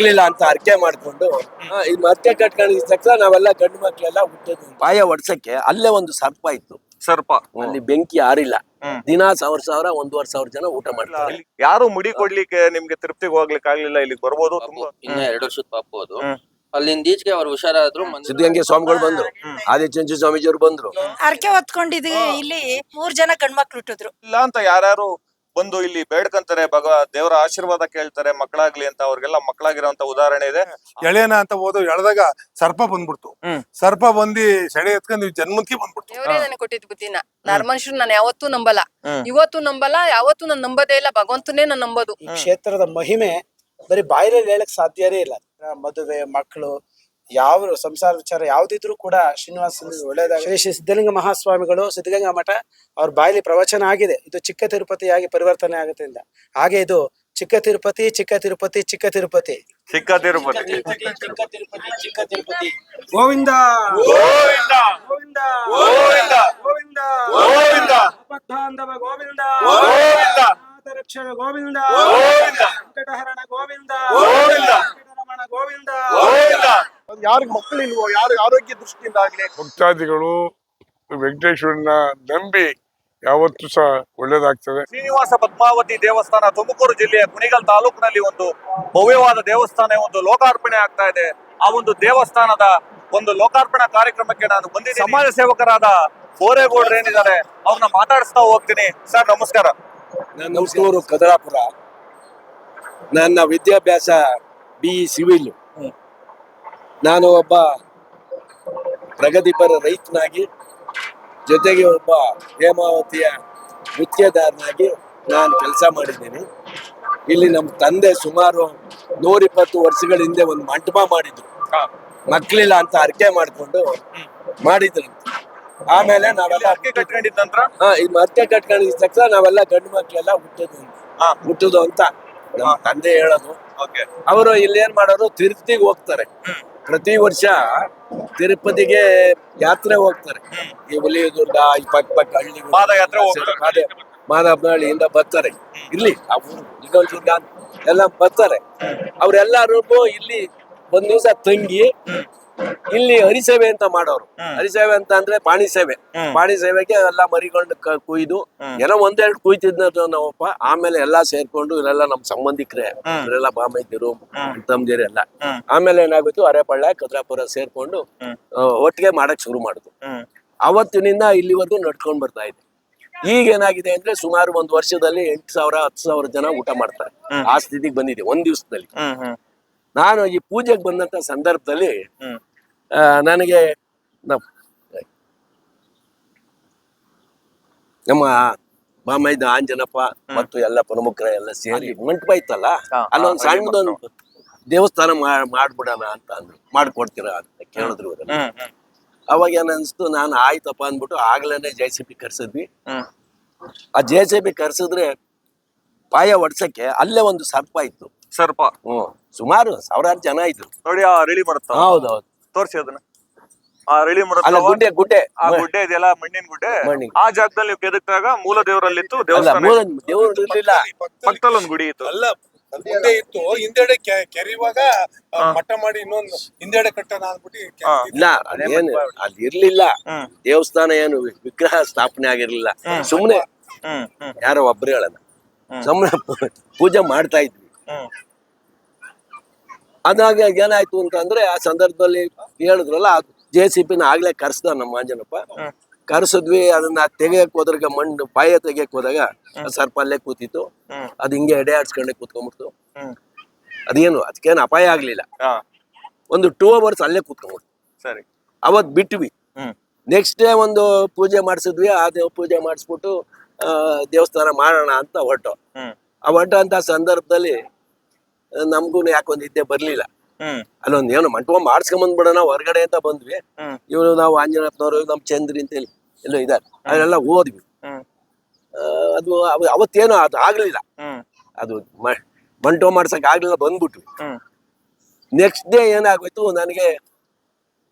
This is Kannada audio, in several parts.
ಮಕ್ಳಿಲ್ಲ ಅಂತ ಅರ್ಕೆ ಮಾಡ್ಕೊಂಡು ಈ ಅರ್ಕೆ ಕಟ್ಕೊಂಡಿದ ತಕ್ಷಣ ನಾವೆಲ್ಲ ಗಂಡು ಮಕ್ಳೆಲ್ಲ ಹುಟ್ಟೋದು ಬಾಯ ಒಡ್ಸಕ್ಕೆ ಅಲ್ಲೇ ಒಂದು ಸರ್ಪ ಇತ್ತು. ಸರ್ಪ. ಅಲ್ಲಿ ಬೆಂಕಿ ಯಾರಿಲ್ಲ ದಿನ ಸಾವಿರ ಸಾವಿರ ಒಂದೂವರೆ ಸಾವಿರ ಜನ ಊಟ ಮಾಡ್ತಾರೆ. ಯಾರು ಮುಡಿ ಕೊಡ್ಲಿಕ್ಕೆ ನಿಮ್ಗೆ ತೃಪ್ತಿ ಹೋಗ್ಲಿಕ್ಕೆ ಆಗ್ಲಿಲ್ಲ ಇಲ್ಲಿ ಬರ್ಬೋದು ತುಂಬಾ. ಇನ್ನ ಎರಡು ವರ್ಷದ ಪಾಪು ಅದು. ಅಲ್ಲಿಂದ ಈಚೆಗೆ ಅವ್ರು ಹುಷಾರಾದ್ರು ಸಿದ್ಧಗಂಗೆ ಸ್ವಾಮಿಗಳು ಬಂದ್ರು. ಆದಿಚುಂಚು ಸ್ವಾಮೀಜಿಯವರು ಬಂದ್ರು. ಅರ್ಕೆ ಹೊತ್ಕೊಂಡಿದ್ವಿ ಇಲ್ಲಿ ಮೂರ್ ಜನ ಗಂಡ್ಮಕ್ಳು ಇಟ್ಟಿದ್ರು ಇಲ್ಲ ಅಂತ ಯಾರ್ಯಾರು ಬಂದು ಇಲ್ಲಿ ಬೇಡ್ಕಂತಾರೆ ಭಗ ದೇವರ ಆಶೀರ್ವಾದ ಕೇಳ್ತಾರೆ ಮಕ್ಕಳಾಗ್ಲಿ ಅಂತ ಅವ್ರಿಗೆಲ್ಲ ಮಕ್ಕಳಾಗಿರೋಂತ ಉದಾಹರಣೆ ಇದೆ. ಎಳೆನ ಅಂತ ಹೋದ್ರು ಎಳೆದಾಗ ಸರ್ಪ ಬಂದ್ಬಿಡ್ತು. ಸರ್ಪ ಬಂದಿ ಸೆಳೆ ಎತ್ಕೊಂಡು ಜನ್ಮಕ್ಕೆ ಬಂದ್ಬಿಡ್ತು. ದೇವರೇ ನನಗೆ ಕೊಟ್ಟಿದ್ ಬುದ್ಧಿನ. ನಾನು ಮನುಷ್ಯರು ನಾನು ಯಾವತ್ತೂ ನಂಬಲ್ಲ. ಇವತ್ತು ನಂಬಲ್ಲ ಯಾವತ್ತೂ ನಾನು ನಂಬೋದೇ ಇಲ್ಲ. ಭಗವಂತನೇ ನಾನು ನಂಬೋದು. ಈ ಕ್ಷೇತ್ರದ ಮಹಿಮೆ ಬರೀ ಬಾಯಲ್ಲಿ ಹೇಳಕ್ ಸಾಧ್ಯನೇ ಇಲ್ಲ. ಮದುವೆ ಮಕ್ಕಳು ಯಾವ ಸಂಸಾರ ವಿಚಾರ ಯಾವ್ದಿದ್ರು ಕೂಡ ಶ್ರೀನಿವಾಸ ಒಳ್ಳೇದಾಗ ಶ್ರೀ ಶ್ರೀ ಸಿದ್ಧಲಿಂಗ ಮಹಾಸ್ವಾಮಿಗಳು ಸಿದ್ಧಗಂಗಾ ಮಠ ಅವ್ರ ಬಾಯಲ್ಲಿ ಪ್ರವಚನ ಆಗಿದೆ. ಇದು ಚಿಕ್ಕ ತಿರುಪತಿಯಾಗಿ ಪರಿವರ್ತನೆ ಅಂತ ಹಾಗೆ ಇದು ಚಿಕ್ಕ ತಿರುಪತಿ ಚಿಕ್ಕ ತಿರುಪತಿ ಚಿಕ್ಕ ತಿರುಪತಿ. ಚಿಕ್ಕ ತಿರುಪತಿ. ಚಿಕ್ಕ ತಿರುಪತಿ ಚಿಕ್ಕ ತಿರುಪತಿ ಗೋವಿಂದ. ಗೋವಿಂದ. ಗೋವಿಂದ. ಗೋವಿಂದ. ಗೋವಿಂದ. ಗೋವಿಂದ. ಗೋವಿಂದ. ಗೋವಿಂದ. ಗೋವಿಂದ. ಗೋವಿಂದ. ಗೋವಿಂದ. ಗೋವಿಂದ. ಮಕ್ಕಳು ಗೋವಿಂದ. ಗೋವಿಂದ ಯಾರಿಗೆ ಮಕ್ಕಳಿಲ್ವೋ ಯಾರು ಆರೋಗ್ಯ ದೃಷ್ಟಿಯಿಂದ ಆಗ್ಲಿ ಭಕ್ತಾದಿಗಳು ವೆಂಕಟೇಶ್ವರನ ನಂಬಿ ಯಾವತ್ತು ಸಹ ಒಳ್ಳೇದಾಗ್ತದೆ. ಶ್ರೀನಿವಾಸ ಪದ್ಮಾವತಿ ದೇವಸ್ಥಾನ ತುಮಕೂರು ಜಿಲ್ಲೆಯ ಕುಣಿಗಲ್ ತಾಲೂಕಿನಲ್ಲಿ ಒಂದು ಭವ್ಯವಾದ ದೇವಸ್ಥಾನ ಒಂದು ಲೋಕಾರ್ಪಣೆ ಆಗ್ತಾ ಇದೆ. ಆ ಒಂದು ದೇವಸ್ಥಾನದ ಒಂದು ಲೋಕಾರ್ಪಣಾ ಕಾರ್ಯಕ್ರಮಕ್ಕೆ ನಾನು ಬಂದಿದ್ದೀನಿ. ಸಮಾಜ ಸೇವಕರಾದ ಬೋರೇಗೌಡರು ಏನಿದ್ದಾರೆ ಅವ್ರನ್ನ ಮಾತಾಡಿಸ್ತಾ ಹೋಗ್ತೀನಿ. ಸರ್ ನಮಸ್ಕಾರ. ನನ್ನ ಹುಟ್ಟೂರು ಕದರಾಪುರ. ನನ್ನ ವಿದ್ಯಾಭ್ಯಾಸ ಬಿ ಸಿವಿಲ್. ನಾನು ಒಬ್ಬ ಪ್ರಗತಿಪರ ರೈತನಾಗಿ ಜೊತೆಗೆ ಒಬ್ಬ ಹೇಮಾವತಿಯ ನೃತ್ಯದಾರನಾಗಿ ನಾನು ಕೆಲಸ ಮಾಡಿದ್ದೀನಿ. ಇಲ್ಲಿ ನಮ್ಮ ತಂದೆ ಸುಮಾರು ನೂರಿಪ್ಪತ್ತು ವರ್ಷಗಳ ಹಿಂದೆ ಒಂದು ಮಂಟಪ ಮಾಡಿದ್ರು. ಮಕ್ಕಳಿಲ್ಲ ಅಂತ ಅರ್ಕೆ ಮಾಡ್ಕೊಂಡು ಮಾಡಿದ್ರು. ಆಮೇಲೆ ನಾವೆಲ್ಲ ಅರ್ಕೆ ಕಟ್ಕೊಂಡಿದ್ದ ನಂತರ? ಹಾ ಈ ಅರ್ಕೆ ಕಟ್ಕೊಂಡಿದ ತಕ್ಷಣ ನಾವೆಲ್ಲ ಗಂಡು ಮಕ್ಕಳೆಲ್ಲ ಹುಟ್ಟೋದು ಹುಟ್ಟುದು ಹಾ. ಹುಟ್ಟೋದು ಅಂತ ನಮ್ಮ ತಂದೆ ಹೇಳೋದು. ಅವರು ಇಲ್ಲಿ ಏನ್ ಮಾಡೋರು ತಿರುಪತಿಗೆ ಹೋಗ್ತಾರೆ. ಪ್ರತಿ ವರ್ಷ ತಿರುಪತಿಗೆ ಯಾತ್ರೆ ಹೋಗ್ತಾರೆ. ಈ ಹುಲಿದುರ್ಗ ಈ ಪಕ್ಕ ಪಕ್ಕ ಹಳ್ಳಿ ಪಾದಯಾತ್ರೆ ಮಾದಪ್ಪನಹಳ್ಳಿಯಿಂದ ಬರ್ತಾರೆ. ಇಲ್ಲಿ ಎಲ್ಲ ಬರ್ತಾರೆ. ಅವ್ರೆಲ್ಲರೂ ಇಲ್ಲಿ ಒಂದ್ ದಿವಸ ತಂಗಿ ಇಲ್ಲಿ ಹರಿಸೇವೆ ಅಂತ ಮಾಡೋರು. ಹರಿಸೇವೆ ಅಂತ ಅಂದ್ರೆ ಪಾಣಿ ಸೇವೆ. ಪಾಣಿ ಸೇವೆಗೆ ಎಲ್ಲ ಮರಿಕೊಂಡು ಕುಯ್ದು ಏನೋ ಒಂದೆರಡು ಕುಯ್ತಿದ್ನ ನಾವಪ್ಪ ಆಮೇಲೆ ಎಲ್ಲಾ ಸೇರ್ಕೊಂಡು ಇವರೆಲ್ಲ ನಮ್ ಸಂಬಂಧಿಕರೇ ಇವರೆಲ್ಲ ಬಾಮೈದ್ಯರು ತಮ್ದಿರು ಎಲ್ಲ. ಆಮೇಲೆ ಏನಾಗುತ್ತೆ ಅರೆಪಳ್ಳ ಕದ್ರಾಪುರ ಸೇರ್ಕೊಂಡು ಒಟ್ಟಿಗೆ ಮಾಡಕ್ ಶುರು ಮಾಡುದು. ಅವತ್ತಿನಿಂದ ಇಲ್ಲಿವರೆಗೂ ನಡ್ಕೊಂಡ್ ಬರ್ತಾ ಇದೆ. ಈಗ ಏನಾಗಿದೆ ಅಂದ್ರೆ ಸುಮಾರು ಒಂದು ವರ್ಷದಲ್ಲಿ ಎಂಟು ಸಾವಿರ ಹತ್ತು ಸಾವಿರ ಜನ ಊಟ ಮಾಡ್ತಾರೆ. ಆ ಸ್ಥಿತಿಗೆ ಬಂದಿದೆ ಒಂದ್ ದಿವಸದಲ್ಲಿ. ನಾನು ಈ ಪೂಜೆಗೆ ಬಂದಂತ ಸಂದರ್ಭದಲ್ಲಿ ನನಗೆ ನಮ್ಮ ಬಾಮೈದ ಆಂಜನಪ್ಪ ಮತ್ತು ಎಲ್ಲ ಪ್ರಮುಖರ ಎಲ್ಲ ಸೇರಿ ಮಂಟಪ ಇತ್ತಲ್ಲ ಅಲ್ಲೊಂದು ಸಣ್ಣದೊಂದು ದೇವಸ್ಥಾನ ಮಾಡ್ಬಿಡೋಣ ಅಂತ ಅಂದ್ರು. ಮಾಡ್ಕೊಡ್ತೀರಾ ಅಂತ ಕೇಳಿದ್ರು. ಅವಾಗ ಏನ್ ಅನ್ಸ್ತು ನಾನು ಆಯ್ತಪ್ಪ ಅಂದ್ಬಿಟ್ಟು ಆಗ್ಲೇನೆ ಜೆ ಸಿ ಪಿ ಕರ್ಸಿದ್ವಿ. ಆ ಜೆ ಸಿ ಪಿ ಕರ್ಸಿದ್ರೆ ಪಾಯ ಒಡ್ಸಕ್ಕೆ ಅಲ್ಲೇ ಒಂದು ಸರ್ಪ ಇತ್ತು. ಸರ್ಪ. ಹ್ಮ್. ಸುಮಾರು ಸಾವಿರಾರು ಜನ ಇದ್ರು. ನೋಡಿ ರೆಡಿ ಮಾಡ್ತಾರೆ ಹೌದೌದು. ತೋರ್ಸಿ ಅದನ್ನ. ಆ ರಿಳಿ ಮರದ ಅಲ್ಲ ಗುಡ್ಡೆ ಗುಡ್ಡೆ. ಆ ಗುಡ್ಡೆ ಇದೆಯಲ್ಲ ಮಣ್ಣಿನ ಗುಡ್ಡೆ. ಮಣ್ಣಿನ. ಆ ಜಾಗದಲ್ಲಿ ನೀವು ಕೆದಕ್ದಾಗ ಮೂಲ ದೇವರಲ್ಲಿತ್ತು ಅಲ್ಲ ದೇವಸ್ಥಾನ ಮೂಲ ದೇವ್ರು ಇರ್ಲಿಲ್ಲ. ಪಕ್ಕದಲ್ಲಿ ಒಂದು ಗುಡಿ ಇತ್ತು. ಅಲ್ಲ ಮುಂದೆ ಇತ್ತು. ಹಿಂದೆಡೆ ಕೆ- ಕೆರೆಯುವಾಗ ಆ, ಮಟ್ಟ ಮಾಡಿ ಇನ್ನೊಂದು ಹಿಂದೆಡೆ ಕಟ್ಟೋಣ ಅಂದ್ಬಿಟ್ಟು ಹಾ. ಇಲ್ಲ ಅದೇನು ಅಲ್ಲಿ ಇರ್ಲಿಲ್ಲ. ಹ್ಮ್. ದೇವಸ್ಥಾನ ಏನು ವಿಗ್ರಹ ಸ್ಥಾಪನೆ ಆಗಿರ್ಲಿಲ್ಲ. ಸುಮ್ನೆ ಹ್ಮ್ ಹ್ಮ್. ಯಾರೋ ಒಬ್ರು ಹೇಳಲ್ಲ ಸುಮ್ನೆ ಪೂ- ಪೂಜೆ ಮಾಡ್ತಾ ಇದ್ವಿ. ಹ್ಮ್. ಅದಾಗ ಏನಾಯ್ತು ಅಂತಂದ್ರೆ ಆ ಸಂದರ್ಭದಲ್ಲಿ ಹೇಳಿದ್ರಲ್ಲ ಜೆ ಸಿ ಪಿನ ಆಗ್ಲೇ ಕರ್ಸ್ದ ನಮ್ಮ ಆಂಜನಪ್ಪ. ಕರ್ಸಿದ್ವಿ ಅದನ್ನ ತೆಗಿಯಕ್ ಹೋದ್ರಾಗ ಮಣ್ಣು ಪಾಯ ತೆಗಿಯಕ್ ಹೋದಾಗ ಸರ್ಪ ಅಲ್ಲೇ ಕೂತಿತ್ತು. ಅದ್ ಹಿಂಗೆ ಎಡೆ ಆಡ್ಸ್ಕೊಂಡೆ ಕೂತ್ಕೊಂಡ್ಬಿಡ್ತು. ಅದೇನು ಅದಕ್ಕೇನು ಅಪಾಯ ಆಗ್ಲಿಲ್ಲ. ಒಂದು ಟೂ ಅವರ್ಸ್ ಅಲ್ಲೇ ಕೂತ್ಕೊಂಡ್ಬಿಡ್ತು. ಸರಿ. ಅವತ್ ಬಿಟ್ವಿ. ನೆಕ್ಸ್ಟ್ ಡೇ ಒಂದು ಪೂಜೆ ಮಾಡಿಸಿದ್ವಿ ಆ ದೇವ್ ಪೂಜೆ ಮಾಡಿಸ್ಬಿಟ್ಟು ಆ, ದೇವಸ್ಥಾನ ಮಾಡೋಣ ಅಂತ ಹೊರಟು. ಆ ಅಂತ ಸಂದರ್ಭದಲ್ಲಿ ನಮಗೂ ಯಾಕೋ ನಿದ್ದೆ ಬರ್ಲಿಲ್ಲ. ಅಲ್ಲೊಂದ್ ಏನು ಮಂಟಪ ಮಾಡಿಸ್ಕೊಂಬಂದ್ಬಿಡೋಣ ಹೊರಗಡೆ ಅಂತ ಬಂದ್ವಿ. ಇವ್ರು ನಾವು ಆಂಜನೇಯಪ್ಪನವರು ನಮ್ ಚಂದ್ರಿ ಅಂತ ಹೇಳಿ ಎಲ್ಲೋ ಇದಾರೆ. ಅದೆಲ್ಲ ಓದ್ವಿ. ಅದು ಅವತ್ತೇನೋ ಅದು ಆಗ್ಲಿಲ್ಲ. ಅದು ಮಂಟಪ ಮಾಡ್ಸಕ್ ಆಗ್ಲಿಲ್ಲ ಬಂದ್ಬಿಟ್ವಿ. ನೆಕ್ಸ್ಟ್ ಡೇ ಏನಾಗೋಯ್ತು ನನಗೆ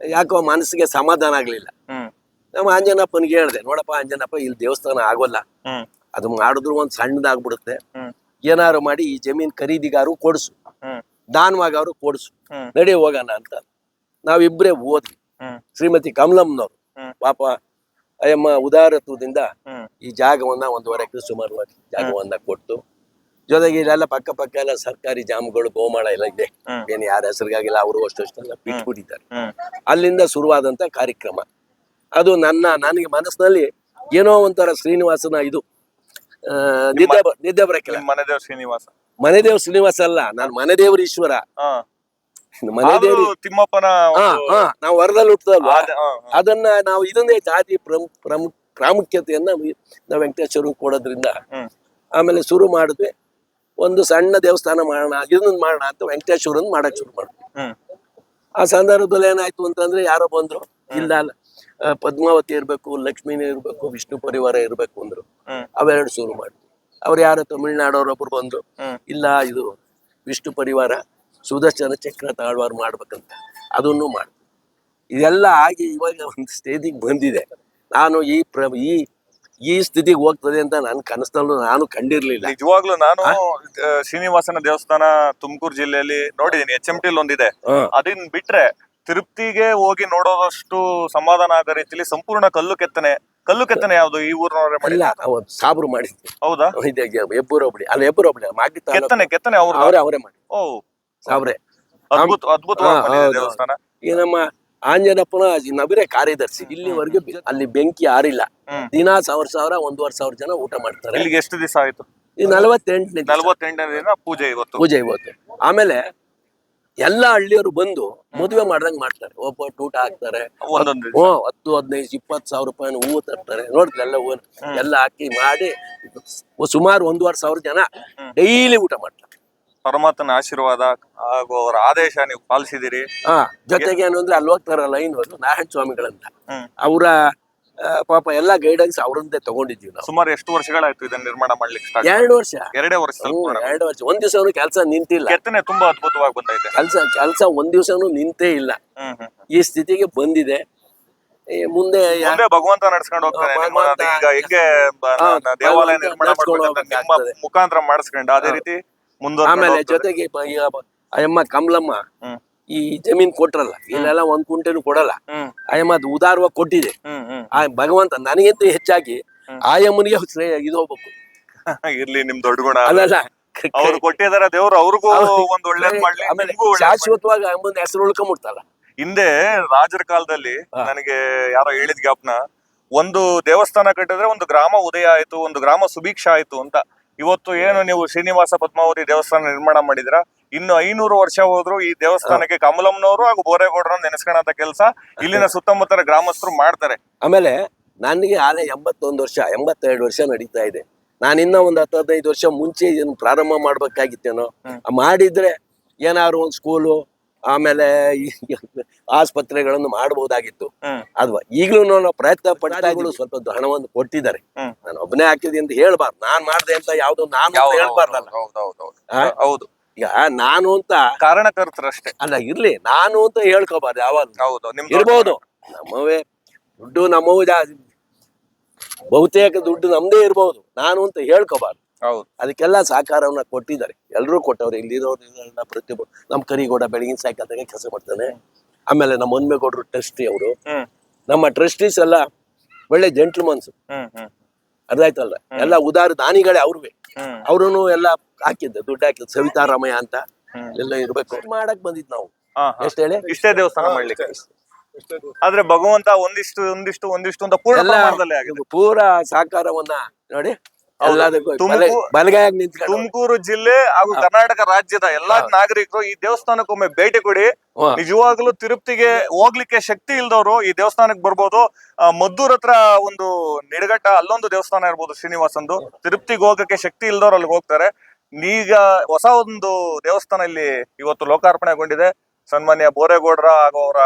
ಯಾಕೋ ಮನಸ್ಸಿಗೆ ಸಮಾಧಾನ ಆಗ್ಲಿಲ್ಲ. ನಮ್ಮ ಆಂಜನಪ್ಪನಿಗೆ ಹೇಳ್ದೆ ನೋಡಪ್ಪ ಆಂಜನಪ್ಪ ಇಲ್ಲಿ ದೇವಸ್ಥಾನ ಆಗೋಲ್ಲ. ಅದು ಮಾಡಿದ್ರು ಒಂದ್ ಸಣ್ಣದಾಗ್ಬಿಡುತ್ತೆ. ಏನಾರು ಮಾಡಿ ಈ ಜಮೀನ್ ಖರೀದಿಗಾರು ಕೊಡ್ಸು. ದಾನವಾಗ ಅವರು ಕೊಡ್ಸು. ನಡೆ ಹೋಗೋಣ ಅಂತ. ನಾವಿಬ್ರೇ ಓದ್ವಿ. ಶ್ರೀಮತಿ ಕಮಲಮ್ನವ್ರು ಪಾಪ ಅಯ್ಯಮ್ಮ ಉದಾರತ್ವದಿಂದ ಈ ಜಾಗವನ್ನ ಒಂದೂವರೆ ಎಕರೆ ಸುಮಾರು ಜಾಗವನ್ನ ಕೊಟ್ಟು ಜೊತೆಗೆ ಇಲ್ಲೆಲ್ಲ ಪಕ್ಕ ಪಕ್ಕ ಎಲ್ಲ ಸರ್ಕಾರಿ ಜಾಮಗಳು ಗೋಮಾಳ ಎಲ್ಲ ಇದೆ. ಏನು ಯಾರ ಹೆಸರಿಗಾಗಿಲ್ಲ ಅವರು ಅಷ್ಟೆಲ್ಲ ಬಿಟ್ಬಿಟ್ಟಿದ್ದಾರೆ. ಅಲ್ಲಿಂದ ಶುರುವಾದಂತ ಕಾರ್ಯಕ್ರಮ. ಅದು ನನ್ನ ನನಗೆ ಮನಸ್ಸಿನಲ್ಲಿ ಏನೋ ಒಂಥರ ಶ್ರೀನಿವಾಸನ ಇದು. ನಿದ್ದೆ ಬ- ನಿದ್ದೆ ಬರಕಿಲ್ಲ ನಿಮ್ ಮನೆ ದೇವ್ರ ಶ್ರೀನಿವಾಸ. ಮನೆದೇವ್ ಶ್ರೀನಿವಾಸ ಅಲ್ಲ ನಾನು ಮನೆದೇವ್ರ ಈಶ್ವರ. ಹಾ. ಮನೆದೇವ್ರಿ ಆದ್ರೂ ತಿಮ್ಮಪ್ಪನ ಹಾ ಒಂದು ಹಾ ನಾವು ವರದಲ್ಲಿ ಹುಟ್ಟದಲ್ವಾ? ಆದ- ಹಾ, ಹಾ. ಅದನ್ನ ನಾವು ಇದೊಂದೇ ಜಾತಿ ಪ್ರಮುಖ ಪ್ರಮು ಪ್ರಾಮುಖ್ಯತೆಯನ್ನ ವಿ- ನಾವು ವೆಂಕಟೇಶ್ವರ ಕೊಡೋದ್ರಿಂದ ಹ್ಮ್. ಆಮೇಲೆ ಶುರು ಮಾಡಿದ್ವಿ. ಒಂದು ಸಣ್ಣ ದೇವಸ್ಥಾನ ಮಾಡೋಣ ಇದನ್ನ ಮಾಡೋಣ ಅಂತ ವೆಂಕಟೇಶ್ವರನ್ ಮಾಡಕ್ ಶುರು ಮಾಡಿದ್ವಿ ಹ್ಮ್. ಆ ಸಂದರ್ಭದಲ್ಲಿ ಏನಾಯ್ತು ಅಂತಂದ್ರೆ ಯಾರೋ ಬಂದ್ರು ಇಲ್ಲ ಅಲ್ಲ. ಪದ್ಮಾವತಿ ಇರ್ಬೇಕು ಲಕ್ಷ್ಮೀನೇ ಇರ್ಬೇಕು ವಿಷ್ಣು ಪರಿವಾರ ಇರ್ಬೇಕು ಅಂದ್ರು. ಅವೆರಡು ಶುರು ಮಾಡಿದ್ವಿ. ಅವ್ರು ಯಾರೋ? ತಮಿಳ್ನಾಡವ್ರೊಬ್ರು ಬಂದ್ರು. ಇಲ್ಲ ಇದು ವಿಷ್ಣು ಪರಿವಾರ ಸುದರ್ಶನ ಚಕ್ರ ತಾಳ್ವಾರ್ ಮಾಡ್ಬೇಕಂತ. ಅದನ್ನು ಮಾಡ ಇದೆಲ್ಲ ಆಗಿ ಇವಾಗ ಒಂದು ಸ್ಟೇಜಿಗೆ ಬಂದಿದೆ. ನಾನು ಈ ಪ್ರ ಈ ಈ ಸ್ಥಿತಿಗೆ ಹೋಗ್ತದೆ ಅಂತ ನಾನು ಕನಸಲ್ಲೂ ನಾನು ಕಂಡಿರ್ಲಿಲ್ಲ. ನಿಜವಾಗ್ಲೂ ನಾನು ಶ್ರೀನಿವಾಸನ ದೇವಸ್ಥಾನ ತುಮಕೂರು ಜಿಲ್ಲೆಯಲ್ಲಿ ನೋಡಿದೀನಿ. ಎಚ್ ಎಂ ಟಿ ಒಂದಿದೆ. ಅದನ್ನ ಅದನ್ ಬಿಟ್ರೆ ತಿರುಪ್ತಿಗೆ ಹೋಗಿ ನೋಡೋದಷ್ಟು ಸಮಾಧಾನ ಆಗ ರೀತಿಲಿ ಸಂಪೂರ್ಣ ಕಲ್ಲು ಕೆತ್ತನೆ. ಕಲ್ಲು ಕೆತ್ತನೆ ಯಾವ್ದು ಈ ಊರಿನವರೇ ಮಾಡಿ ಇಲ್ಲ ಸಾಬ್ರು ಮಾಡಿದ್ವಿ ಹೌದಾ? ಇದೆ ಹೆಬ್ಬೂರ್ ಒಬ್ಳಿ ಅಲ್ಲಿ ಹೆಬ್ಬೂರ್ ಮಾಗಿ ಕೆತ್ತನೆ ಕೆತ್ತನೆ ಅವ್ರು ಅವರೇ ಅವರೇ ಮಾಡಿ ಓ. ಸಾಬ್ರೆ. ಅದ್ಭುತ ಅದ್ಭುತವಾದ ದೇವಸ್ಥಾನ. ಈ ನಮ್ಮ ಆಂಜನಪ್ಪನ ನವಿರೇ ಕಾರ್ಯದರ್ಶಿ. ಇಲ್ಲಿವರೆಗೆ ಅಲ್ಲಿ ಬೆಂಕಿ ಆರಿಲ್ಲ. ದಿನ ಸಾವಿರ ಸಾವಿರ ಒಂದೂವರೆ ಸಾವಿರ ಜನ ಊಟ ಮಾಡ್ತಾರೆ. ಇಲ್ಲಿಗೆ ಎಷ್ಟು ದಿವಸ ಆಯ್ತು? ಈ ನಲವತ್ತೆಂಟನೇ ನಲ್ವತ್ತೆಂಟನೇ ದಿನ ಪೂಜೆ ಇವತ್ತು. ಪೂಜೆ ಇವತ್ತು. ಆಮೇಲೆ ಎಲ್ಲ ಹಳ್ಳಿಯವರು ಬಂದು ಮದುವೆ ಮಾಡ್ದಂಗ್ ಮಾಡ್ತಾರೆ. ಒಬ್ಬ ಟೂಟ ಹಾಕ್ತಾರೆ. ಹ್ಮ್ ಹತ್ತು ಹದಿನೈದು ಇಪ್ಪತ್ತು ಸಾವಿರ ರೂಪಾಯಿ ಹೂವು ತರ್ತಾರೆ. ನೋಡಿದ್ರೆ ಎಲ್ಲ ಹೂವು ಎಲ್ಲ ಹಾಕಿ ಮಾಡಿ ಸುಮಾರು ಒಂದೂವರೆ ಸಾವಿರ ಜನ ಡೈಲಿ ಊಟ ಮಾಡ್ತಾರೆ. ಪರಮಾತ್ಮನ ಆಶೀರ್ವಾದ ಹಾಗೂ ಅವರ ಆದೇಶ ನೀವು ಪಾಲಿಸಿದಿರಿ. ಹಾ ಜೊತೆಗೆ ಏನು ಅಂದ್ರೆ ಅಲ್ಲಿ ಹೋಗ್ತಾರಲ್ಲ ಲೈನ್ ನಾರಾಯಣ ಸ್ವಾಮಿಗಳಂತ. ಅವರ ಪಾಪ ಎಲ್ಲ ಗೈಡೆನ್ಸ್ ಅವರಂತೆ ತಗೊಂಡಿದ್ದೀವಿ ನಾವು. ಸುಮಾರು ಎಷ್ಟು ವರ್ಷಗಳಾಯ್ತು ಇದನ್ನ ನಿರ್ಮಾಣ ಮಾಡ್ಲಿಕ್ಕೆ ಎರಡು ವರ್ಷ. ಎರಡೇ ವರ್ಷ ಎರಡು ವರ್ಷ. ಒಂದ್ ದಿವಸನು ಕೆಲಸ ನಿಂತಿಲ್ಲ. ಕೆತ್ತನೆ ತುಂಬಾ ಅದ್ಭುತವಾಗಿ ಬಂದೈತೆ. ಕೆಲಸ ಕೆಲಸ ಒಂದ್ ದಿವಸನು ನಿಂತೇ ಇಲ್ಲ. ಹ್ಮ್ ಹ್ಮ್ ಈ ಸ್ಥಿತಿಗೆ ಬಂದಿದೆ. ಈ ಮುಂದೆ ಯಾ- ಮುಂದೆ ಭಗವಂತ ನಡ್ಸ್ಕೊಂಡು ಹೋಗ್ತಾನೆ ಹಾ, ನಿಮ್ಮನ್ನ ಭಗವಂತ ಈಗ ಹೆಂಗೆ ಬ- ಹಾ, ನ- ದೇವಾಲಯ ಭಗವಂತ ನಿರ್ಮಾಣ ನಡ್ಸ್ಕೊಂಡು ಮಾಡ್ಬೇಕಂತ ನಿಮ್ಮ ಹೋಗ್ಬೇಕಾಗ್ತದೆ. ಮುಖಾಂತರ ಮಾಡಿಸ್ಕೊಂಡು ಅದೇ ರೀತಿ ಮುಂದೆ ಆಮೇಲೆ ಜೊತೆಗೆ ಅಮ್ಮ ಈಗ ಬ- ಅಯ್ಯಮ್ಮ ಕಮಲಮ್ಮ. ಹ್ಮ್. ಈ ಜಮೀನ್ ಕೊಟ್ರಲ್ಲ ಇಲ್ಲೆಲ್ಲ ಒಂದ್ ಕುಂಟೆನು ಕೊಡಲ್ಲ. ಆಯಮ್ಮ ಅದು ಉದಾರವಾಗಿ ಕೊಟ್ಟಿದೆ. ಆ ಭಗವಂತ ನನಗಿಂತ ಹೆಚ್ಚಾಗಿ ಆಯಮ್ಮನಿಗೆ ಶ್ರೇಯ ಇದು ಹೋಗ್ಬೇಕು. ಇರ್ಲಿ ನಿಮ್ ದೊಡ್ಡ ಗುಣ. ಅಲ್ಲಲ್ಲ ಅವ್ರು ಕೊಟ್ಟಿದಾರ ದೇವ್ರು ಅವ್ರಿಗೂ. ಒಂದ್ ಒಳ್ಳೇದ್ ಮಾಡ್ಲಿ. ಶಾಶ್ವತವಾಗಿ ಅಮ್ಮನ ಹೆಸರು ಉಳ್ಕೊಂಬಿಡ್ತಲ್ಲ. ಹಿಂದೆ ರಾಜರ ಕಾಲದಲ್ಲಿ ನನಗೆ ಯಾರೋ ಹೇಳಿದ್ ಗ್ಯಾಪ್ನ ಒಂದು ದೇವಸ್ಥಾನ ಕಟ್ಟಿದ್ರೆ ಒಂದು ಗ್ರಾಮ ಉದಯ ಆಯ್ತು ಒಂದು ಗ್ರಾಮ ಸುಭೀಕ್ಷ ಆಯ್ತು ಅಂತ. ಇವತ್ತು ಏನು ನೀವು ಶ್ರೀನಿವಾಸ ಪದ್ಮಾವತಿ ದೇವಸ್ಥಾನ ನಿರ್ಮಾಣ ಮಾಡಿದ್ರ? ಇನ್ನು ಐನೂರು ವರ್ಷ ಹೋದ್ರು ಈ ದೇವಸ್ಥಾನಕ್ಕೆ ಕಮಲಮ್ನವರು ಹಾಗೂ ಬೋರೇಗೌಡರನ್ನ ನೆನೆಸ್ಕೊಳ್ಳೋ ಕೆಲಸ ಇಲ್ಲಿನ ಸುತ್ತಮುತ್ತಲ ಗ್ರಾಮಸ್ಥರು ಮಾಡ್ತಾರೆ. ಆಮೇಲೆ ನನಗೆ ಆಲೆ ಎಂಬತ್ತೊಂದು ವರ್ಷ ಎಂಬತ್ತೆರಡು ವರ್ಷ ನಡೀತಾ ಇದೆ. ನಾನಿನ್ನ ಒಂದು ಹತ್ತು ಹದಿನೈದು ವರ್ಷ ಮುಂಚೆ ಇದನ್ನು ಪ್ರಾರಂಭ ಮಾಡ್ಬೇಕಾಗಿತ್ತೇನೋ. ಮಾಡಿದ್ರೆ ಏನಾದ್ರು ಒಂದು ಸ್ಕೂಲು ಆಮೇಲೆ ಆಸ್ಪತ್ರೆಗಳನ್ನು ಮಾಡಬಹುದಾಗಿತ್ತು. ಅಲ್ವಾ ಈಗಲೂ ನಾನು ಪ್ರಯತ್ನ ಪಡ್ತಾ ಇದ್ದೀವಿ. ಸ್ವಲ್ಪ ಹಣವನ್ನು ಕೊಟ್ಟಿದ್ದಾರೆ. ನಾನು ಒಬ್ಬನೇ ಹಾಕಿದೆ ಅಂತ ಹೇಳ್ಬಾರ್ದು. ನಾನ್ ಮಾಡ್ದೆ ಅಂತ ಯಾವ್ದು ನಾನು ಹೇಳ್ಬಾರ್ದಲ್ಲ? ಹೌದು. ಈಗ ನಾನು ಅಂತ ಕಾರಣಕರ್ತರಷ್ಟೇ ಅಲ್ಲ ಇರ್ಲಿ. ನಾನು ಅಂತ ಹೇಳ್ಕೋಬಾರ್ದು ಯಾವಾಗ ನಿಮ್ ಇರ್ಬೋದು. ನಮ್ಮವೇ ದುಡ್ಡು ನಮ್ಮವು ಬಹುತೇಕ ದುಡ್ಡು ನಮ್ದೇ ಇರ್ಬೋದು. ನಾನು ಅಂತ ಹೇಳ್ಕೋಬಾರ್ದು. ಹೌದು. ಅದಕ್ಕೆಲ್ಲ ಸಹಕಾರವನ್ನ ಕೊಟ್ಟಿದ್ದಾರೆ. ಎಲ್ಲರೂ ಕೊಟ್ಟವ್ರು. ಇಲ್ಲಿರೋರು ಪ್ರತಿಯೊಬ್ಬ ನಮ್ಮ ಕರಿಗೌಡ ಬೆಳಗಿನ ಸಾಯಂಕಾಲದಾಗ ಕೆಲಸ ಮಾಡ್ತಾನೆ. ಆಮೇಲೆ ನಮ್ಮ ಹೊನ್ಮೇಗೌಡರು ಟ್ರಸ್ಟಿ ಅವರು. ನಮ್ಮ ಟ್ರಸ್ಟೀಸ್ ಎಲ್ಲ ಒಳ್ಳೆ ಜೆಂಟ್ಲ್ಮನ್ಸ್ ಅರ್ಥ ಆಯ್ತಲ್ಲ ಎಲ್ಲ ಉದಾರ ದಾನಿಗಳೇ ಅವ್ರವೇ. ಅವ್ರು ಅವ್ರೂ ಎಲ್ಲ ಹಾಕಿದ್ದೆ ದುಡ್ಡು ಹಾಕಿದ್ದು. ಸವಿತಾರಾಮಯ್ಯ ಅಂತ. ಎಲ್ಲ ಇರ್ಬೇಕು. ಮಾಡಕ್ ಬಂದಿದ್ ನಾವು. ಎಷ್ಟು ಹೇಳಿ? ಇಷ್ಟೇ ದೇವಸ್ಥಾನ ಮಾಡ್ಲಿಕ್ಕೆ. ಆದ್ರೆ ಭಗವಂತ ಒಂದಿಷ್ಟು ಒಂದಿಷ್ಟು ಒಂದಿಷ್ಟು ಅಂತ ಪೂರ್ಣ ಸಾಕಾರವನ್ನ ಪೂರ ನೋಡಿ. ಎಲ್ಲದಕ್ಕೂ ತುಮಕೂರು- ಬಲ- ಬಲಗೈಯಾಗಿ ನಿಂತ್ಕೊಂಡು. ತುಮಕೂರು ಜಿಲ್ಲೆ ಹಾಗೂ ಕರ್ನಾಟಕ ರಾಜ್ಯದ ಎಲ್ಲಾ ನಾಗರಿಕರು ಈ ದೇವಸ್ಥಾನಕ್ಕೊಮ್ಮೆ ಭೇಟಿ ಕೊಡಿ. ನಿಜವಾಗ್ಲೂ ತಿರುಪ್ತಿಗೆ ಹೋಗ್ಲಿಕ್ಕೆ ಶಕ್ತಿ ಇಲ್ದವ್ರು ಈ ದೇವಸ್ಥಾನಕ್ಕೆ ಬರ್ಬೋದು. ಆ, ಮದ್ದೂರ್ ಹತ್ರ ಒಂದು ನಿಡಗಟ್ಟ ಅಲ್ಲೊಂದು ದೇವಸ್ಥಾನ ಇರ್ಬೋದು ಶ್ರೀನಿವಾಸಂದು. ತಿರುಪ್ತಿಗೆ ಹೋಗಕ್ಕೆ ಶಕ್ತಿ ಇಲ್ದವ್ರು ಅಲ್ಲಿಗೆ ಹೋಗ್ತಾರೆ. ಈಗ ಹೊಸ ಒಂದು ದೇವಸ್ಥಾನ ಇಲ್ಲಿ ಇವತ್ತು ಲೋಕಾರ್ಪಣೆಗೊಂಡಿದೆ. ಸನ್ಮಾನ್ಯ ಬೋರೇಗೌಡರ ಹಾಗೂ ಅವರ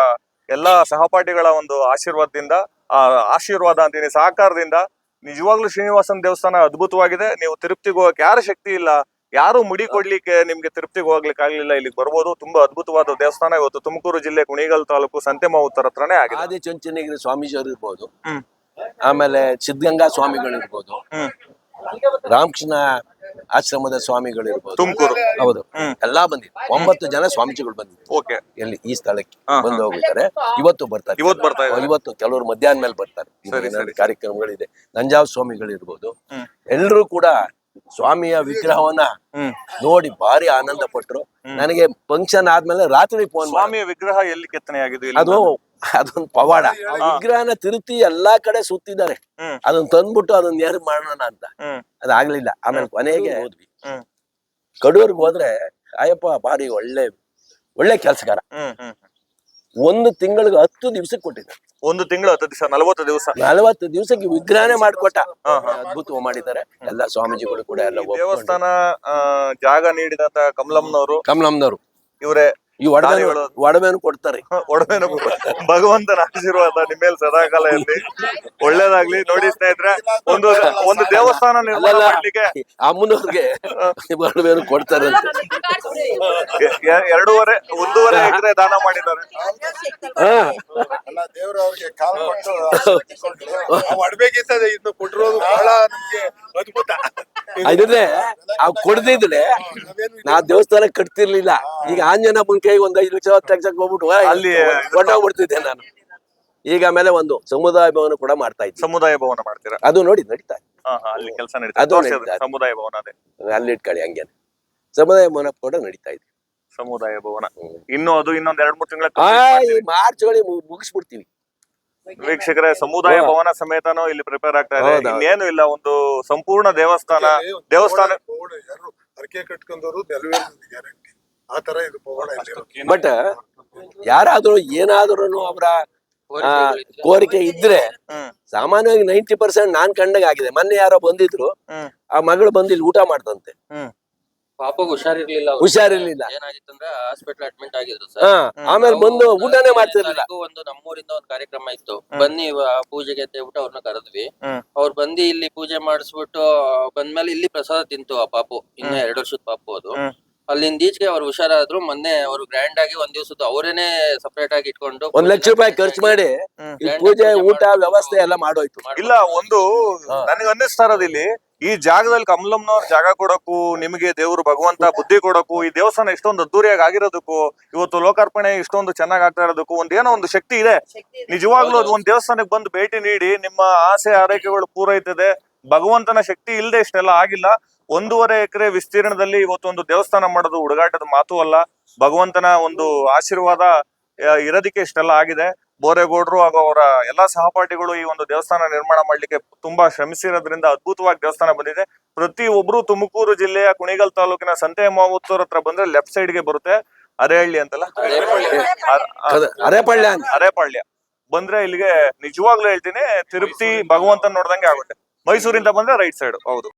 ಎಲ್ಲಾ ಸಹಪಾಠಿಗಳ ಒಂದು ಆಶೀರ್ವಾದದಿಂದ ಆ ಆಶೀರ್ವಾದ ಅಂತೀನಿ ಸಹಕಾರದಿಂದ ನಿಜವಾಗ್ಲೂ ಶ್ರೀನಿವಾಸನ್ ದೇವಸ್ಥಾನ ಅದ್ಭುತವಾಗಿದೆ. ನೀವು ತಿರುಪ್ತಿಗೆ ಹೋಗಕ್ಕೆ ಯಾರ ಶಕ್ತಿ ಇಲ್ಲ? ಯಾರು ಮುಡಿ ಕೊಡ್ಲಿಕ್ಕೆ ನಿಮ್ಗೆ ತಿರುಪ್ತಿಗೆ ಹೋಗ್ಲಿಕ್ಕೆ ಆಗ್ಲಿಲ್ಲ? ಇಲ್ಲಿಗೆ ಬರ್ಬೋದು. ತುಂಬಾ ಅದ್ಭುತವಾದ ದೇವಸ್ಥಾನ. ಇವತ್ತು ತುಮಕೂರು ಜಿಲ್ಲೆ ಕುಣಿಗಲ್ ತಾಲೂಕು ಸಂತೆಮಾವುತ್ತರ ಹತ್ರನೇ ಆಗಿದೆ. ಆದಿ ಚುಂಚನಗಿರಿ ಸ್ವಾಮೀಜಿಯವರು ಇರ್ಬೋದು. ಆಮೇಲೆ ಸಿದ್ಧಗಂಗಾ ಸ್ವಾಮಿಗಳು ಇರ್ಬೋದು ಹ್ಮ್. ರಾಮಕೃಷ್ಣ ಆಶ್ರಮದ ಸ್ವಾಮಿಗಳು ಇರ್ಬೋದು ತುಮಕೂರು. ಹೌದು. ಎಲ್ಲಾ ಬಂದಿದ್ರು ಒಂಬತ್ತು ಜನ ಸ್ವಾಮೀಜಿಗಳು ಬಂದಿದ್ರು. ಓಕೆ. ಎಲ್ಲಿ? ಈ ಸ್ಥಳಕ್ಕೆ ಬಂದು ಹೋಗಿದ್ದಾರೆ ಇವತ್ತು ಬರ್ತಾರೆ. ಇವತ್ತು ಬರ್ತಾರೆ ಇದ್ದಾರೆ. ಇವತ್ತು ಕೆಲವರು ಮಧ್ಯಾಹ್ನ ಮೇಲೆ ಬರ್ತಾರೆ. ಸರಿ, ಇನ್ನೇನಾದ್ರು ಸರಿ. ಕಾರ್ಯಕ್ರಮಗಳಿದೆ. ನಂಜಾವ್ ಸ್ವಾಮಿಗಳು ಇರ್ಬೋದು ಹ್ಮ್. ಎಲ್ಲರೂ ಕೂಡ ಸ್ವಾಮಿಯ ವಿಗ್ರಹವನ್ನ ಹ್ಮ್. ನೋಡಿ ಭಾರಿ ಆನಂದ ಪಟ್ರು ನನಗೆ ಫಂಕ್ಷನ್ ಆದ್ಮೇಲೆ ರಾತ್ರಿ ಫೋನ್ ಸ್ವಾಮಿಯ ವಿಗ್ರಹ ಎಲ್ಲಿ ಕೆತ್ತನೆಯಾಗಿದೆ ಇಲ್ಲಿ? ಅದು ಅದೊಂದು ಪವಾಡ. ವಿಗ್ರಹನ ತಿರುತಿ ಎಲ್ಲಾ ಕಡೆ ಸುತ್ತಿದ್ದಾರೆ. ಅದನ್ನ ತಂದ್ಬಿಟ್ಟು ಅದನ್ನ ಯಾರು ಮಾಡೋಣ ಅಂತ. ಅದಾಗ್ಲಿಲ್ಲ. ಆಮೇಲೆ ಕೊನೆಗೆ ಹೋದ್ವಿ. ಕಡೂರ್ಗ್ ಹೋದ್ರೆ ಅಯ್ಯಪ್ಪ ಬಾರಿ ಒಳ್ಳೆ ಒಳ್ಳೆ ಕೆಲಸಗಾರ. ಒಂದು ತಿಂಗಳಿಗೆ ಹತ್ತು ದಿವ್ಸಕ್ ಕೊಟ್ಟಿದ್ದಾರೆ ಒಂದು ತಿಂಗಳು ಹತ್ತು ದಿವಸ ನಲವತ್ತು ದಿವಸ. ನಲವತ್ತು ದಿವಸಕ್ಕೆ ವಿಗ್ರಹನೇ ಮಾಡ್ಕೊಟ್ಟ. ಅದ್ಭುತ ಮಾಡಿದ್ದಾರೆ. ಎಲ್ಲ ಸ್ವಾಮೀಜಿಗಳು ಕೂಡ ಎಲ್ಲ ದೇವಸ್ಥಾನ ಜಾಗ ನೀಡಿದಂತ ಕಮಲಮ್ನವರು ಕಮಲಮ್ನವರು ಇವರೇ ಈ ಒಡವೆ ದಾನಿಗಳು. ಒಡವೆನು ಕೊಡ್ತಾರೆ. ಒಡವೆನ ಭಗವಂತನ ಆಶೀರ್ವಾದ ನಿಮ್ಮೇಲೆ ಸದಾಕಾಲ ಇರಲಿ ಒಳ್ಳೇದಾಗ್ಲಿ. ನೋಡಿ ಸ್ನೇಹಿತರೆ ಒಂದು ಒಂದು ದೇವಸ್ಥಾನ ನಿರ್ಮಾಣ ಅಲ್ಲಲ್ಲ. ಮಾಡ್ಲಿಕ್ಕೆ ಅಮ್ಮನವ್ರಿಗೆ ಒಡವೆನು ಕೊಡ್ತಾರೆ ಅಂತ. ಎ- ಎ- ಎರಡೂವರೆ ಒಂದೂವರೆ ಎಕರೆ ದಾನ ಮಾಡಿದ್ದಾರೆ. ಆ ಅಲ್ಲ ದೇವ್ರು ಅವ್ರಿಗೆ ಕಾಲ್ ಕೊಟ್ಟು ನಾವು ಅಡ್ಬೇಕಿರ್ತದೆ ಇನ್ನು ಕೊಟ್ಟಿರೋದು ಬಹಳ ನಮ್ಗೆ ಅದ್ಭುತ. ಅದಿದ್ರೆ ಅವ್ ಕೊಡ್ದಿದ್ರೆ ನಾ ದೇವಸ್ಥಾನ ಕಟ್ತಿರ್ಲಿಲ್ಲ. ಈಗ ಆಂಜನ ಕೈಗೆ ಒಂದ್ ಐದು ಲಕ್ಷ ಹತ್ತು ಲಕ್ಷಕ್ಕೆ ಹೋಗ್ಬಿಟ್ಟು ಅಲ್ಲಿ ಹೊಟ್ಟೋಗ್ಬಿಡ್ತಿದ್ದೆ ನಾನು. ಈಗ ಆಮೇಲೆ ಒಂದು ಸಮುದಾಯ ಭವನ ಕೂಡ ಮಾಡ್ತಾ ಇದ್ದೆ. ಸಮುದಾಯ ಭವನ ಮಾಡ್ತೀರಾ? ಅದು ನೋಡಿ ನಡೀತಾ ಅಲ್ಲಿ ಕೆಲಸ ಅದು ನಡೀತಾ ಸಮುದಾಯ ಭವನ ಅಲ್ಲಿ ಇಟ್ಕೊಳ್ಳಿ ಹಂಗೆ ಸಮುದಾಯ ಭವನ ಕೂಡ ನಡೀತಾ ಇದೆ. ಸಮುದಾಯ ಭವನ. ಇನ್ನು ಅದು ಇನ್ನೊಂದ್ ಎರಡ್ ಮೂರ್ ತಿಂಗಳ ಆ ಮಾರ್ಚ್ ಗಳಿಗೆ ಮು- ಮುಗಿಸ್ಬಿಡ್ತೀವಿ. ವೀಕ್ಷಕರೇ ಸಮುದಾಯ. ಭವನ ಸಮೇತನೂ ಇಲ್ಲಿ ಪ್ರಿಪೇರ್ ಆಗ್ತಾ ಇದೆ. ಇನ್ನೇನು ಇಲ್ಲ ಒಂದು ಸಂಪೂರ್ಣ ದೇವಸ್ಥಾನ ದೇವಸ್ಥಾನ ಯಾರು ಅರಕೆ ಕಟ್ಕೊಂಡವರು ಗ್ಯಾರಂಟಿ ಆ ತರ ಇದು ಬಟ್ ಯಾರಾದ್ರೂ ಏನಾದ್ರೂ ಅವರ ಕೋರಿಕೆ ಇದ್ರೆ ಸಾಮಾನ್ಯವಾಗಿ ನೈಂಟಿ ಪರ್ಸೆಂಟ್ ನಾನ್ ಕಂಡಂಗ್ ಆಗಿದೆ ಮೊನ್ನೆ ಯಾರೋ ಬಂದಿದ್ರು ಆ ಮಗಳು ಬಂದು ಇಲ್ಲಿ ಊಟ ಮಾಡ್ತಂತೆ. ಪಾಪಗ್ ಹುಷಾರಿರ್ಲಿಲ್ಲ ಅವ್ರು. ಹುಷಾರಿರ್ಲಿಲ್ಲ. ಏನಾಗಿತ್ತಂದ್ರೆ ಹಾಸ್ಪಿಟಲ್ ಅಡ್ಮಿಟ್ ಆಗಿದ್ರು ಹಾ ಸರ್ ಆಮೇಲೆ ಬಂದು ಊಟನೇ ಮಾಡ್ತಿರ್ಲಿಲ್ಲ. ಒಂದು ನಮ್ಮೂರಿಂದ ಒಂದು ಕಾರ್ಯಕ್ರಮ ಇತ್ತು. ಬನ್ನಿ ಪೂಜೆಗೆ ಅಂತ ಹೇಳ್ಬಿಟ್ಟು ಅವ್ರನ್ನ ಕರೆದ್ವಿ. ಹ್ಮ್. ಅವ್ರು ಬಂದು ಇಲ್ಲಿ ಪೂಜೆ ಮಾಡಿಸ್ಬಿಟ್ಟು ಬಂದ್ಮೇಲೆ ಇಲ್ಲಿ ಪ್ರಸಾದ ತಿಂತು ಆ ಪಾಪು. ಇನ್ನ ಎರಡು ವರ್ಷದ ಪಾಪು ಅದು. ಹ್ಮ್. ಅಲ್ಲಿಂದ ಈಚೆಗೆ ಅವ್ರು ಹುಷಾರಾದ್ರು ಮೊನ್ನೆ ಅವ್ರು ಗ್ರ್ಯಾಂಡ್ ಆಗಿ ಒಂದ್ ದಿವ್ಸದ್ದು ಅವರೇನೆ ಸಪರೇಟ್ ಆಗಿ ಇಟ್ಕೊಂಡು ಒಂದ್ ಲಕ್ಷ ರೂಪಾಯಿ ಖರ್ಚು ಮಾಡಿ ಈ ಪೂಜೆ ಊಟ ವ್ಯವಸ್ಥೆ ಎಲ್ಲ ಮಾಡೋಯ್ತು. ಇಲ್ಲ ಒಂದು ನನಗೆ ಅನ್ನಿಸ್ತಾ ಇರೋದು ಇಲ್ಲಿ ಈ ಜಾಗದಲ್ಲಿ ಕಮಲಮ್ನವ್ರ ಜಾಗ ಕೊಡಕ್ಕೂ ನಿಮಗೆ ದೇವ್ರು ಭಗವಂತ ಬುದ್ಧಿ ಕೊಡಕ್ಕೂ ಈ ದೇವಸ್ಥಾನ ಇಷ್ಟೊಂದು ಅದ್ದೂರಿಯಾಗಿ ಆಗಿರೋದಕ್ಕೂ ಇವತ್ತು ಲೋಕಾರ್ಪಣೆ ಇಷ್ಟೊಂದು ಚೆನ್ನಾಗಿ ಆಗ್ತಾ ಇರೋದಕ್ಕೂ ಒಂದ್ ಏನೋ ಒಂದು ಶಕ್ತಿ ಇದೆ. ನಿಜವಾಗ್ಲೂ ಅದು ಒಂದ್ ದೇವಸ್ಥಾನಕ್ಕೆ ಬಂದು ಭೇಟಿ ನೀಡಿ ನಿಮ್ಮ ಆಸೆ ಆರೈಕೆಗಳು ಪೂರೈತದೆ ಭಗವಂತನ ಶಕ್ತಿ ಇಲ್ಲದೆ ಇಷ್ಟೆಲ್ಲ ಆಗಿಲ್ಲ. ಒಂದೂವರೆ ಎಕರೆ ವಿಸ್ತೀರ್ಣದಲ್ಲಿ ಇವತ್ತೊಂದು ದೇವಸ್ಥಾನ ಮಾಡೋದು ಹುಡುಗಾಟದ ಮಾತು ಅಲ್ಲ. ಭಗವಂತನ ಒಂದು ಆಶೀರ್ವಾದ ಇರೋದಕ್ಕೆ ಇಷ್ಟೆಲ್ಲ ಆಗಿದೆ. ಬೋರೇಗೌಡರು ಹಾಗೂ ಅವರ ಎಲ್ಲಾ ಸಹಪಾಠಿಗಳು ಈ ಒಂದು ದೇವಸ್ಥಾನ ನಿರ್ಮಾಣ ಮಾಡ್ಲಿಕ್ಕೆ ತುಂಬಾ ಶ್ರಮಿಸಿರೋದ್ರಿಂದ ಅದ್ಭುತವಾಗಿ ದೇವಸ್ಥಾನ ಬಂದಿದೆ. ಪ್ರತಿ ಒಬ್ರು ತುಮಕೂರು ಜಿಲ್ಲೆಯ ಕುಣಿಗಲ್ ತಾಲೂಕಿನ ಸಂತೆ ಮಾವುತ್ತೂರ್ ಹತ್ರ ಬಂದ್ರೆ ಲೆಫ್ಟ್ ಸೈಡ್ಗೆ ಬರುತ್ತೆ. ಅರೆಹಳ್ಳಿ ಅಂತಲ್ಲ? ಅರೇಪಳ್ಳಿ ಅರೆಪಾಳ್ಯ ಬಂದ್ರೆ ಇಲ್ಲಿಗೆ ನಿಜವಾಗ್ಲೂ ಹೇಳ್ತೀನಿ ತಿರುಪತಿ ಭಗವಂತನ ನೋಡ್ದಂಗೆ ಆಗುತ್ತೆ. ಮೈಸೂರಿಂದ ಬಂದ್ರೆ ರೈಟ್ ಸೈಡ್ ಹೌದು.